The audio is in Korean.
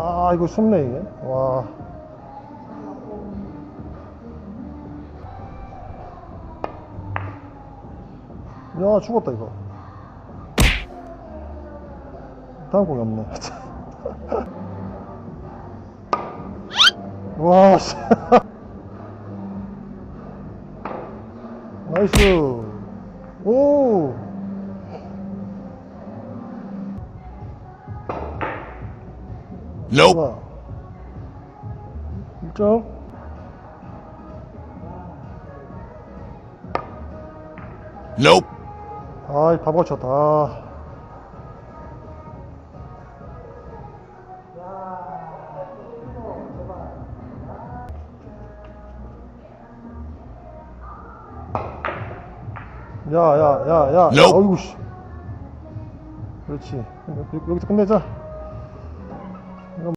아, 이거 쉽네, 이게. 와. 야, 죽었다, 이거. 다음 공이 없네. 와, 씨. 나이스. 오. Nope. 1점. Nope. 아이, 바보가 쳤다. 아. 야, 야, 야, 야. Nope. 어이구, 씨. 그렇지. 여기- 여기서 끝내자.